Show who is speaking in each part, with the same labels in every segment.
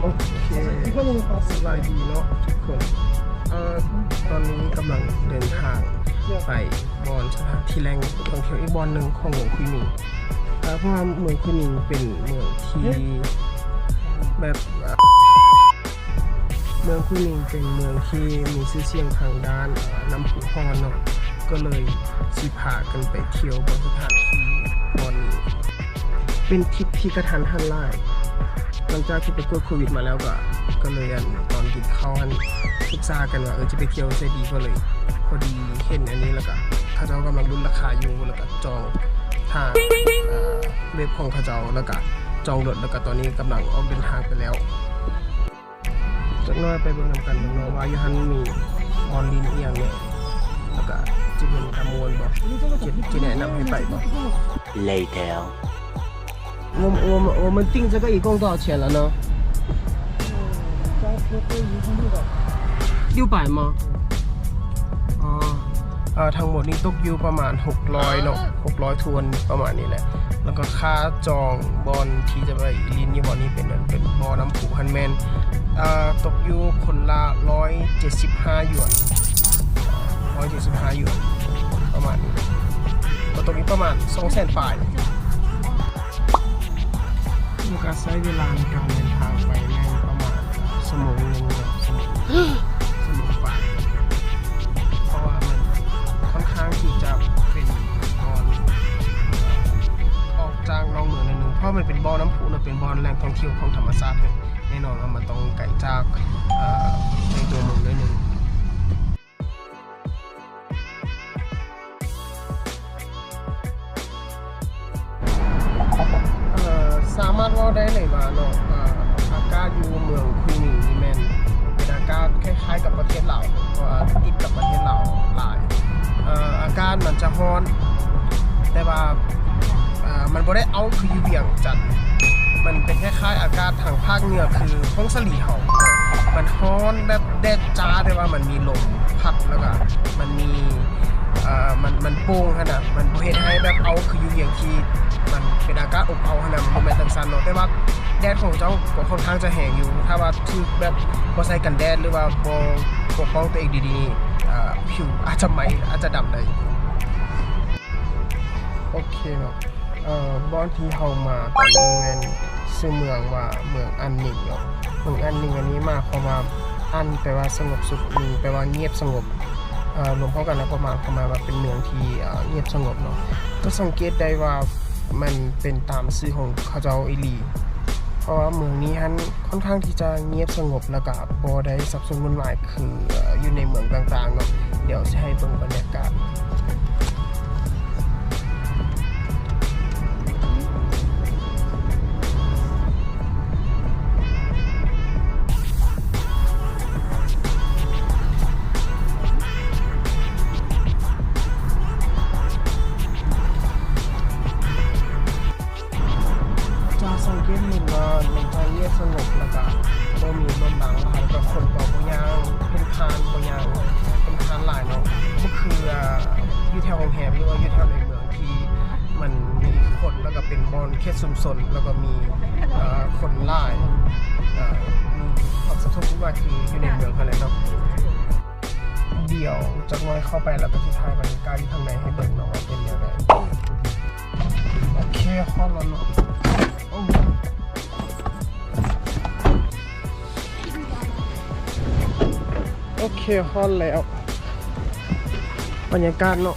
Speaker 1: โอเคสบายดีเนาะทุกคนเอ่อตอนนี้กำลังเดินทางไปบอนสถานที่แรงท่องเที่ยวอีกบอนหนึ่งของเมืองคุยมิงเอ่อเพราะว่าเมืองคุยมิงเป็นเมืองที่แบบเมืองคุยมิงเป็นเมืองที่มีชื่อเสียงทางด้านน้ำพุฮอนเนาะ ก็เลยสิพากันไปเที่ยวบนสถานที่บอนเป็นทริปที่กระทันหันหลายหลังจากที่ไปกดโควิดมาแล้วก็ ก็เลยอันตอนกินข้าวอันศึกษากันว่าเออจะไปเที่ยวใช่ดีก็เลยพอดีเห็นอันนี้แล้วก็เขาเจ้ากำลังรุ่นราคาอยู่แล้วก็จองทางเว็บของเขาเจ้าแล้วก็จองรถแล้วก็ตอนนี้กำลังออกเดินทางไปแล้วจากหน้อยไปเบิ่งนำกันเบิ่งเนาะว่าอยู่หันมีบอลลินเอียงเนี่ยแล้วก็ จะเป็นกระมวลบ่จะจะแนะนำให้ไปบ่
Speaker 2: Later.
Speaker 1: 我们我们我们订这个一共多少钱了呢？六百吗？อ๋อเอ่อทั้งหมดนี้ตกอยู่ประมาณ 600เนาะ600 ทวนประมาณนี้แหละ แล้วก็ค่าจองบอลที่จะไปลินยี่บอลนี้เป็นอันเป็นบอลน้ำผูฮันแมนเอ่อตกอยู่คนละ175หยวน175หยวน ประมาณนี้ก็ตกอยู่ประมาณ200,000ฝ่ายมีกาใช้เวลาในการเดินทางไปแน่ประมาณสมงหนึงเนาะสมงสมงไปเพราะว่ามันค่อนข้างที่จะเป็นบอลออกจากนอกเหมือนิดนึงเพราะมันเป็นบอลน้ำพุนะเป็นบอลแหล่งท่องเที่ยวของธรรมชาติเลยแน่นอนว่ามันต้องไกลจากในตัวเมืองนิดนึง ติดกับประเทศลาหลายอากาศมันจะร้อน แต่ว่ามันบ่ได้เอาคืออยู่เวียงจันทน์มันเป็นคล้ายๆอากาศทางภาคเหนือคือห้องสลีเฮาเออมันร้อนแบบแดดจ้าแต่ว่ามันมีลมพัดแล้วก็มันมีมันมันโป่งขนาดมันบ่เฮ็ดให้แบบเอาคืออยู่อย่างที่มันเป็นอากาศอบเอาขนาดมันบ่แม่นจังซันเนาะแต่ว่าแดดของเจ้าก็ค่อนข้างจะแห้งอยู่ ถ้าว่าถูกแบบบ่ใส่กันแดดหรือว่าบ่ ปกป้องตัวเองดีๆอ่อผิวอาจจะไหมอาจจะดำได้โอเคเนาะเอ่อบอนที่เฮามาตอนนี้แม่นชื่อเมืองว่าเมืองอันหนิงเนาะเมืองอันหนิงอันนี้มาความว่าอันแปลว่าสงบสุขนิงแปลว่าเงียบสงบเอ่อรวมเข้ากันแล้วประมาณประมาณว่าเป็นเมืองที่เอ่อเงียบสงบเนาะก็สังเกตได้ว่ามันเป็นตามชื่อของเขาเจ้าอีหลี ราะว่าเมืองนี้ฮันค่อนข้างที่จะเงียบสงบแล้วก็บ่ได้สับสนวุ่นวายคือเอ่ออยู่ในเมืองต่างๆเนาะเดี๋ยวจะให้เบิ่งบรรยากาศ ว่าคืออยู่ในเมืองเท่านั้นเนาะเดี๋ยวจักหน้อยเข้าไปแล้วก็สิถ่ายบรรยากาศอยู่ข้างในให้เบิ่งเนาะว่าเป็นยังไงโอเคฮอดแล้วเนาะโอเคฮอนแล้ว บรรยากาศเนาะ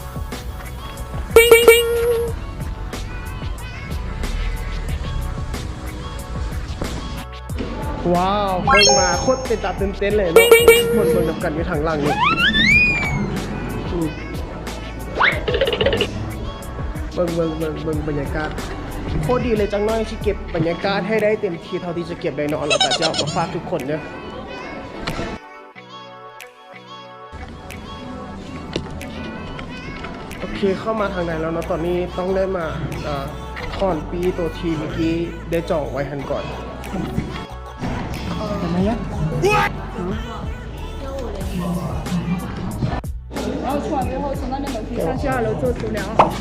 Speaker 1: ว้าวเบิ่งมาโคตรเป็นตาตื่นเต้นเลยเนาะคนเบิ่งนำกันอยู่ทางหลังนี่เบิ่งเบิ่งเบิ่งเบิ่งบรรยากาศโคตรดีเลยจังน้อยที่เก็บบรรยากาศให้ได้เต็มที่เท่าที่จะเก็บได้เนาะแล้วก็จะเอามาฝากทุกคนเนาะโอเคเข้ามาทางในแล้วเนาะตอนนี้ต้องได้มาอ่อถอนปีตัวทีเมื่อกี้ได้จองไว้หันก่อน ทำไมอะ
Speaker 2: 后出完之后从那边楼梯上去二楼做足疗，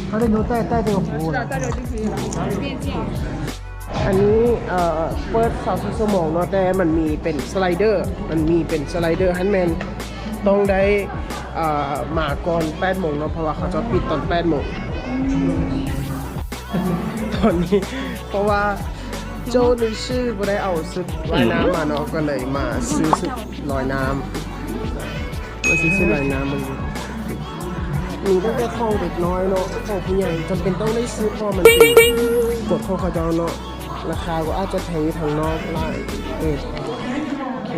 Speaker 3: 他那头带带这个服务
Speaker 2: 是的，带着就可以了，变价。
Speaker 1: อันนี้เอ่อเปิดสาวสุสมองเนาะแต่มันมีเป็นสไลเดอร์ มันมีเป็นสไลเดอร์ฮันแมนต้องได้เอ่อมาก่อน8โมงเนาะเพราะว่าเขาจะปิดตอน8โมงตอนนี้เพราะว่า โจนึกชื่อบ่ได้เอาสุดว่ายน้ำมาเนาะก็เลยมาซื้อสุดลอยน้ำมาซื้อสุดลอยน้ำมันมีตั้งแต่ของเด็กน้อยเนาะของผู้ใหญ่จำเป็นต้องได้ซื้อเพราะมันเป็นกฎของเขาเจ้าเนาะราคาก็อาจจะแพงอยู่ทางนอกไล่เออโอเค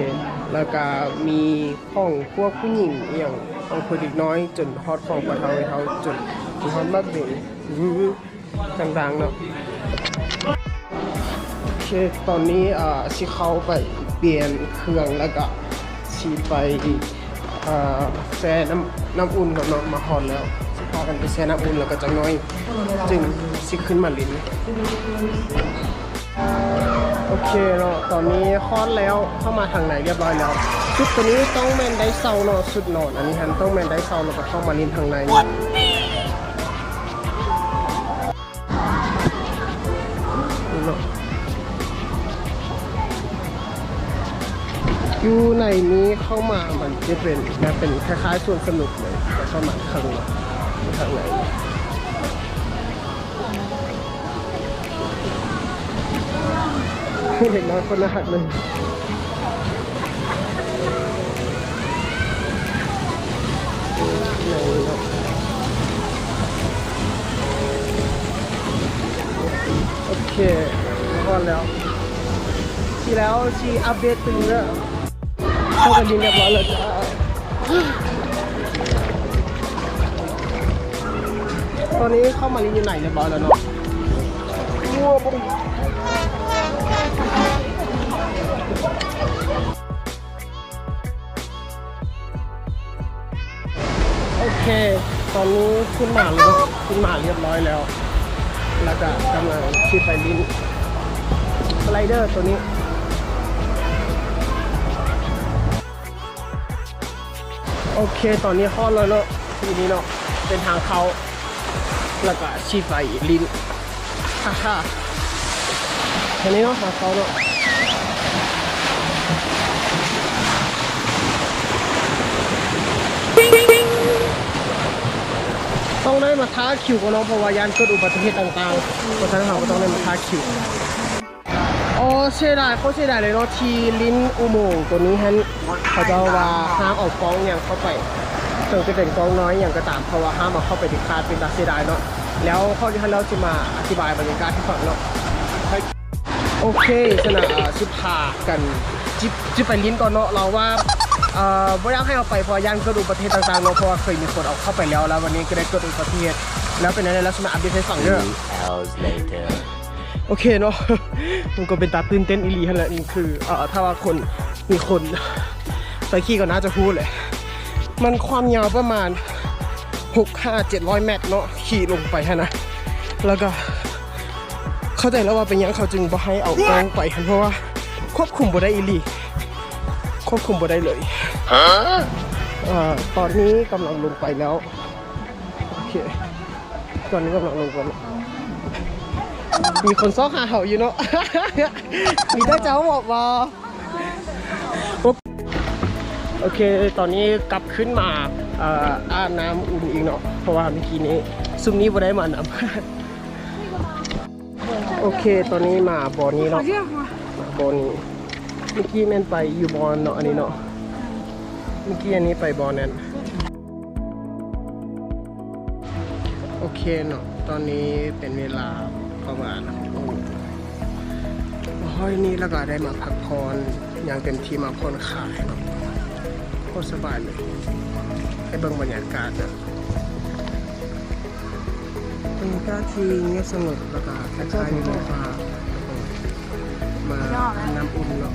Speaker 1: แล้วก็มีของพวกผู้หญิงอหย่างของคนเด็กน้อยจนฮอตของปะเทาไอ้เทาจนมีฮอตมากเด่นต่างๆเนาะ โอเคตอนนี้อ่าสิเข้าไปเปลี่ยนเครื่องแล้วก็ชีไปอ่าแช่น้ำน้ำอุ่นกับเนาะมาฮอนแล้วสิพากันไปแช่น้ำอุ่นแล้วก็จะน้อย จึงสิขึ้นมาลิ้นโอเคเนาะตอนนี้ฮอนแล้วเข้ามาทางไหนเรียบร้อยแล้วชุดตัวนี้ต้องแมนได้เซาเนาะสุดนอนอันนี้ฮันต้องแมนได้เซาแล้วก็เข้ามาลิ้นทางในน อยู่ในนี้เข้ามามันจะเป็นนะเป็นคล้ายๆส่วนสนุกเลยแต่เข้ามาข้างในข้างในเด็กน้อยคนน่ารักเลยโอเคพอแล้วชีแล้วชีอัปเดตตึงเนอะ เข้ากันดินเรียบร้อยแล้วจ้าตอนนี้เข้ามาลินอยู่ไหนเรียบร้อยแล้วเนาะวัวบุ้งโอเค ตอนนี้ขึ้นมาแล้วขึ้นมาเรียบร้อยแล้ว แล้วก็กำลังขี่ไปลินสไลเดอร์ตัวนี้ โอเคตอนนี้ข้อแล้วเนาะทีนี้เนาะเป็นทางเขาแล้วก็ชีไฟลิ้นฮ่าฮ่าทีนี้เนาะทางเขาเนาะต้องได้มาท้าคิวกันเนาะเพราะว่ายานเกิดอุบัติเหตุต่างๆเพราะฉะนั้นเราก็ต้องได้มาท้าคิว อ้เสียดายเขาเสียดายเลยเนาะทีลิ้นอุโมงค์ตัวนี้ฮันเขาจะว่าห้ามเอากล้องอย่างเข้าไปถึงจะเป็นกล้องน้อยอย่างก็ตามเพราะว่าห้ามเอาเข้าไปติดคาดเป็นตาเสียดายเนาะแล้วข้อที่ท่านเราจะมาอธิบายบรรยากาศที่ฝั่งเนาะโอเคสนะสิพากันจิบจิบไปลิ้นก่อนเนาะเราว่าเอ่อไม่อยากให้เอาไปเพราะย่านเกิดอุบัติเหตุต่างๆเนาะเพราะว่าเคยมีคนเอาเข้าไปแล้วแล้ววันนี้ก็ได้เกิดอุบัติเหตุแล้วเป็นอะไรแล้วสมาอัปเดตให้ฟังเด้อ โอเคเนาะมันก็เป็นตาตื่นเต้นอีหลีฮันแหละนี่คือเอ่อถ้าว่าคนมีคนไปขี่ก็น่าจะพูดเลยมันความยาวประมาณ 6 5 700 เมตรเนาะขี่ลงไปฮะนะ แล้วก็เข้าใจแล้วว่าเป็นหยังเขาจึงบ่ให้เอากล้องไปหันเพราะว่าควบคุมบ่ได้อีหลีควบคุมบ่ได้เลยเอ่อตอนนี้กำลังลงไปแล้ว โอเค ตอนนี้กำลังลงไปแล้ว มีคนซ้อหาเห่าอยู่เนาะ มีได้เจ้าบอกว่าโอเค ตอนนี้กลับขึ้นมาอ่าบน้ำอุ่นอีกเนาะ เพราะว่าเมื่อกี้นี้ ซุมนี้บ่ได้มานำโอเค ตอนนี้มาบอนี้เนาะมาบอนี้ เมื่อกี้แม่นไปอยู่บอลเนาะ อันนี้เนาะ เมื่อกี้อันนี้ไปบอลนั้นโอเคเนาะ ตอนนี้เป็นเวลา ประมาณห้อยนี้แล้วก็ได้มาพักผ่อนอย่างเต็มที่มาผ่อนคลายโคตรสบายเลยให้เบิ่งบรรยากาศนะบรรยากาศที่เงียบสงบแล้วก็คล้ายๆมีมฟ้ามาน้ำอุ่นเนาะ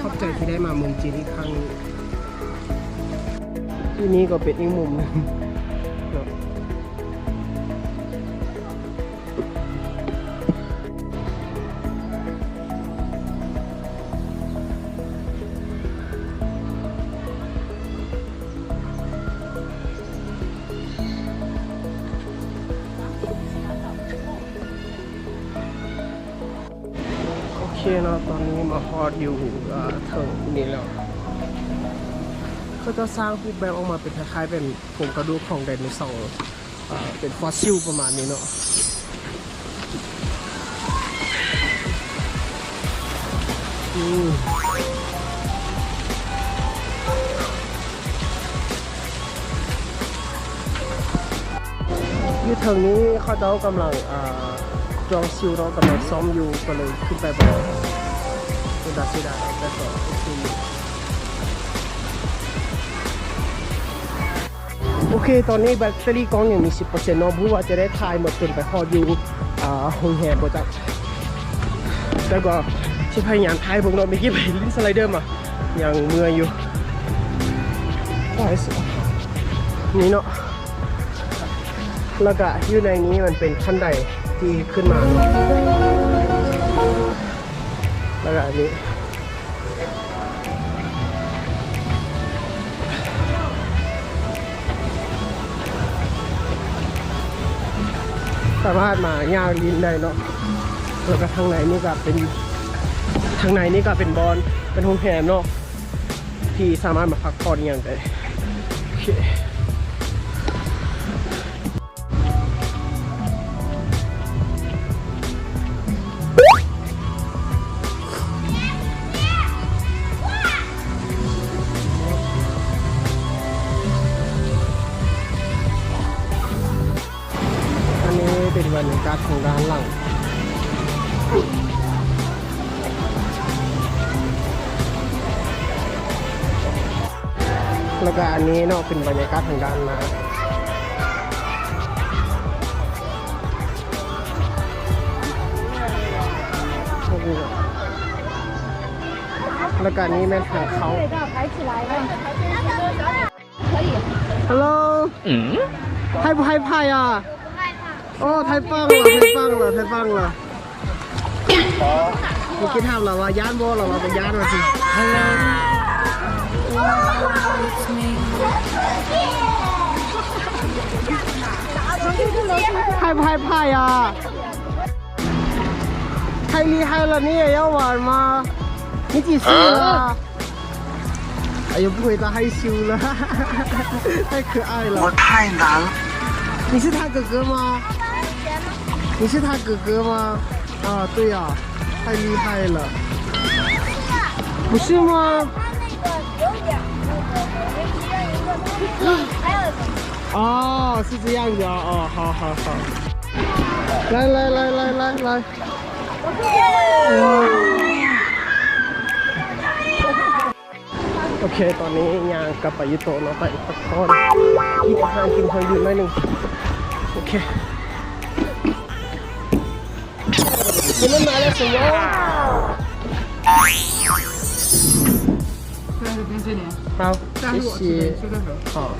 Speaker 1: ขอบใจที่ได้มาเมืองจีนอีกครั้งที่นี้ก็เป็นอีกมุมนึง เนาะตอนนี้มาฮอดอยู่เถิงนี่แล้วเขาจะสร้างรูปแบบออกมาเป็นคล้ายๆเป็นโครงกระดูกของไดโนเสาร์เอ่อเป็นฟอสซิลประมาณนี้เนาะอืมยู่เถิงนี้เขาเจ้ากำลังอ่า จองซิวเนาะกำลังซ้อมอยู่ก็เลยขึ้นไปบอกสุดาสุดาแต่ก็โอเคโอเค ตอนนี้แบตเตอรี่กล้องยังมี 10%เนาะผู้ว่าจะได้ทายหมดจนไปพออยู่อ่าห้องแฮร์บจักแล้วก็ที่พยายามทายผมเนาะเมื่อกี้ไปลิ้นสไลเดอร์มายังเมื่อยอยู่ว้ายสุดนี่เนาะแล้วก็อยู่ในนี้มันเป็นขั้นใด ที่ขึ้นมาเนาะแล้วก็อันนี้สามารถมาย่างลินได้เนาะแล้วก็ทางในนี่ก็เป็นทางในนี่ก็เป็นบอลเป็นโฮมแฮมเนาะที่สามารถมาพักผ่อนอย่างได้โอเค กัสทางด้านหลังแล้วก็อันนี้เนาะเป็นบรรยากาศทางด้านหน้าแล้วก็นี้แม่ทางเขา
Speaker 2: ฮัลโหลให้ให้
Speaker 1: พายอะ 哦，太棒了，太棒了，太棒了！你给它了吗？压过了吗？给压上去。害不害怕呀？太厉害了，你也要玩吗？你几岁了？哎呦，不回答害羞了，太可爱了。
Speaker 3: 我太难了。
Speaker 1: 你是他哥哥吗？你是他哥哥吗？啊，对呀、太厉害了。不是吗？哦，是这样子啊，哦，好好好。来来来来来来。โอเค ตอนนี้ยางกลับไปยุโตะเนาะไปพักผ่อนกินอาหารกินของดื่มหน่อยหนึ่งโอเค 你们买了什么？
Speaker 3: 这是冰淇淋，
Speaker 1: 好，谢谢。好。